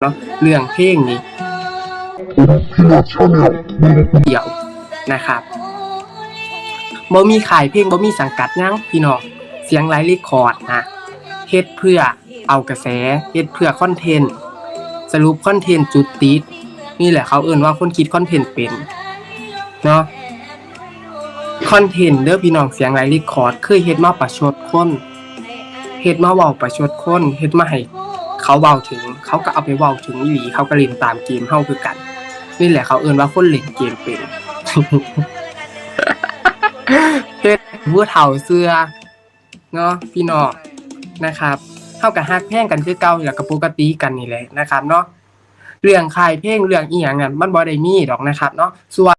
เนาะเรื่องเพลงนี้เดี่ยวนะครับบ่มีขายเพลงบ่มีสังกัดยังพี่น้องเสียงไลฟ์รคคอร์ดนะเฮ็ดเพื่อเอากระแสเฮ็ดเพื่อคอนเทนต์สรุปคอนเทนต์จุดติดนี่แหละเขาเอิ่นว่าคนคิดคอนเทนต์เป็นเนาะคอนเทนต์เด้อพี่น้องเสียงไลฟ์รคคอร์ดเคยเฮ็ดมาประชดคนเฮ็ดมาเว้าประชดคนเฮ็ดมาให้ เขาเว้าถึง เขาก็เอาไปเว้าถึงอีหลีเขาก็เล่นตามเกมเฮาคือกัน นี่แหละเขาเอิ้นว่าคนเล่นเกมเป็นเฮ็ดผู้เฒ่าเสื้อเนาะพี่น้องนะครับเฮาก็ฮักแพงกันคือเก่าแล้วก็ปกติกันนี่แหละนะครับเนาะเรื่องค่ายเพลงเรื่องอีหยังอะมันบ่ได้มีดอกนะครับเนาะส่วน